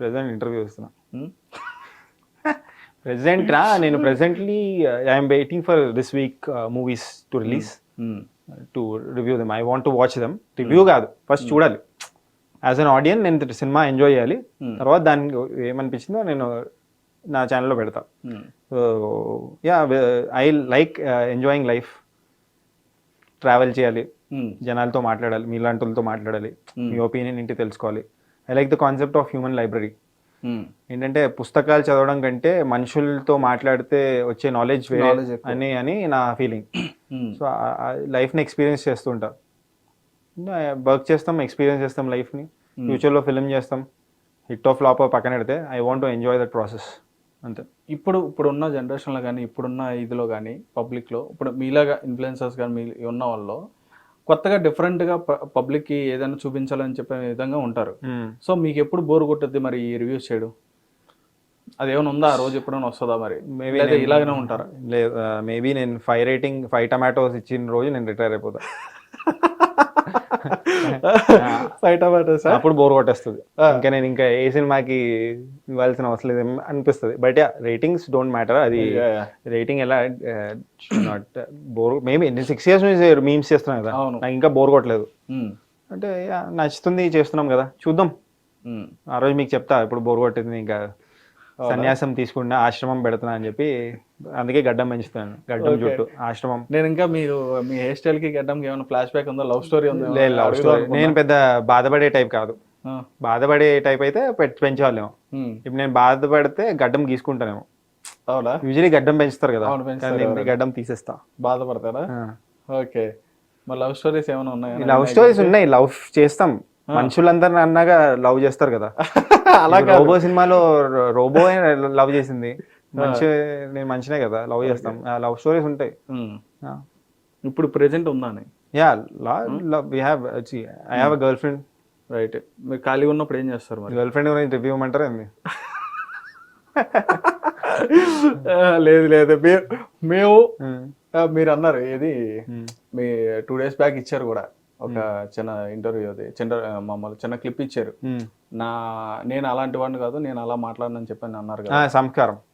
Present interview ఇస్తున్నా. ఉమ్, present రా నేను presently I'm waiting for this week movies to release to review them I want to watch them review కాదు. First చూడాలి. As an audience నేను సినిమా enjoy చేయాలి. Hmm. తర్వాత దానికి ఏమనిపించిందో నేను నా ఛానల్లో పెడతా. Yeah I like enjoying life travel చేయాలి. జనాలతో మాట్లాడాలి. మీలాంటి వాళ్ళతో మాట్లాడాలి. Hmm. మీ ఒపీనియన్ ఏంటి తెలుసుకోవాలి. I like the concept of human library ఏంటంటే పుస్తకాలు చదవడం కంటే మనుషులతో మాట్లాడితే వచ్చే నాలెడ్జ్ వేరే. అని అని నా ఫీలింగ్ సో లైఫ్ని ఎక్స్పీరియన్స్ చేస్తుంటా వర్క్ చేస్తాం ఎక్స్పీరియన్స్ చేస్తాం లైఫ్ని ఫ్యూచర్లో ఫిల్మ్ చేస్తాం. హిట్ ఆఫ్ ఫ్లాప్ పక్కన పెడితే I want to enjoy that process అంతే. ఇప్పుడు ఇప్పుడున్న జనరేషన్లో కానీ ఇప్పుడున్న ఇదిలో కానీ పబ్లిక్లో ఇప్పుడు మీలాగా ఇన్ఫ్లుయెన్సర్స్ కానీ మీ ఉన్న వాళ్ళు కొత్తగా డిఫరెంట్గా పబ్లిక్కి ఏదైనా చూపించాలని చెప్పే విధంగా ఉంటారు. సో మీకు ఎప్పుడు బోర్ కొట్టుద్ది మరి ఈ రివ్యూస్ చేయడం? అదేమైనా ఉందా? ఆ రోజు ఎప్పుడైనా వస్తుందా మరి? మేబీ ఇలాగనే ఉంటారా? లేదు మేబీ నేను ఫైవ్ రేటింగ్ ఫైవ్ టమాటోస్ ఇచ్చిన రోజు నేను రిటైర్ అయిపోతా. ఫైవ్ టమాటోస్ అప్పుడు బోర్ కొట్టేస్తుంది. ఇంకా నేను ఇంకా ఏ సినిమాకి ఇవ్వాల్సిన అవసరం లేదు అనిపిస్తుంది. But yeah ratings don't matter అది రేటింగ్ ఎలా నాట్ బోర్ మేబీ నేను సిక్స్ ఇయర్స్ నుంచి మీమ్స్ చేస్తున్నాను కదా. నాకు ఇంకా బోర్ కొట్టలేదు. అంటే yeah, నచ్చుతుంది చేస్తున్నాం కదా. చూద్దాం. ఆ రోజు మీకు చెప్తా ఇప్పుడు బోర్ కొట్టింది ఇంకా సన్యాసం తీసుకున్నా ఆశ్రమం పెడుతున్నా అని చెప్పి అందుకే గడ్డం పెంచుతాను గడ్డం. చుట్టూ ఆశ్రమం. నేను ఇంకా మీరు మీ హెయిర్ స్టైల్కి గడ్డంకి ఏమైనా ఫ్లాష్ బ్యాక్ ఉందా? లవ్ స్టోరీ ఉందా లేదు లవ్ స్టోరీ నేను పెద్ద బాధపడే టైప్ కాదు. బాధపడే టైప్ అయితే పెంచేవాళ్ళేమో. ఇప్పుడు నేను బాధపడితే గడ్డం గీసుకుంటానేమో. అవునా? యూజువలీ గడ్డం పెంచుతారు కదా. కానీ గడ్డం తీసేస్తా. బాధపడతారా? ఓకే. మరి లవ్ స్టోరీస్ ఏమైనా ఉన్నాయా? లవ్ స్టోరీస్ ఉన్నాయి. లవ్ చేస్తాం. మనుషులందరిని అన్నాగా లవ్ చేస్తారు కదా. అలా రోబో సినిమాలో రోబో లవ్ చేసింది? మంచి నేను మంచినే కదా లవ్ చేస్తాం. లవ్ స్టోరీస్ ఉంటాయి. ఇప్పుడు ప్రెసెంట్ ఉందా అని? Yeah love we have I have a girlfriend right మీరు ఖాళీగా ఉన్నప్పుడు ఏం చేస్తారు మరి? గర్ల్ ఫ్రెండ్ గురించి రివ్యూ ఇవ్వమంటారా ఏంది? లేదు లేదు. మేము మీరు అన్నారు ఏది. మీ టూ డేస్ బ్యాక్ ఇచ్చారు కూడా. ఒక చిన్న ఇంటర్వ్యూ అది. చిన్న మమ్మల్ని చిన్న క్లిప్ ఇచ్చారు. నా నేను అలాంటి వాడిని కాదు నేను అలా మాట్లాడనని చెప్పని అన్నారు కదా. సంస్కారం. యా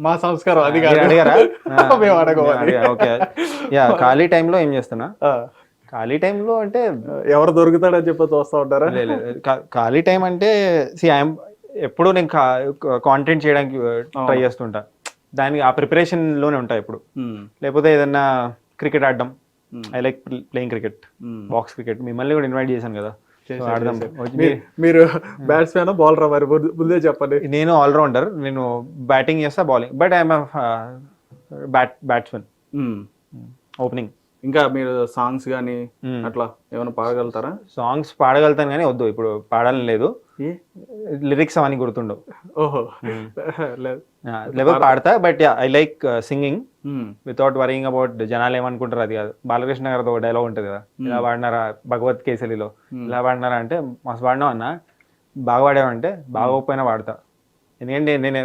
మా సంస్కారం అది కాదు. అడిగారా? మేము అడగవాలి ఓకే యా ఖాళీ టైంలో ఏం చేస్తున్నా? ఖాళీ టైంలో అంటే ఎవరు దొరుకుతాడని చెప్పి చూస్తా ఉంటారా? ఖాళీ టైం అంటే సి ఐఎమ్ ఎప్పుడు నేను కాంటెంట్ చేయడానికి ట్రై చేస్తుంటా. దానికి ఆ ప్రిపరేషన్లోనే ఉంటా ఇప్పుడు ఉమ్, లేకపోతే ఏదన్నా క్రికెట్ ఆడడం. Hmm. I like playing cricket. Box cricket మిమ్మల్ని కూడా ఇన్వైట్ చేశాను కదా. మీరు బ్యాట్స్మెన్ బౌలర్ మరి? ముందు- చెప్పండి. నేను ఆల్రౌండర్ నేను బ్యాటింగ్ చేస్తా bowling but I'm bat batsmen. Opening ఇంకా మీరు సాంగ్స్ కానీ. అట్లా ఏమైనా పాడగలుగుతారా? సాంగ్స్ పాడగలుగుతాను కానీ వద్దు. ఇప్పుడు పాడాలని లేదు. లిరిక్స్ అవన్నీ గుర్తుండవు. ఓహో. లేదు పాడతా. But I like singing without worrying about జనాలు ఏమనుకుంటారు అది కాదు. బాలకృష్ణ గారితో ఒక డైలాగ్ ఉంటుంది కదా. ఇలా పాడినారా భగవత్ కేసరిలో? ఇలా పాడినారా అంటే మస్తు పాడినావు అన్న. బాగా పాడావంటే బాగోకపోయినా పాడతా. ఎందుకంటే నేను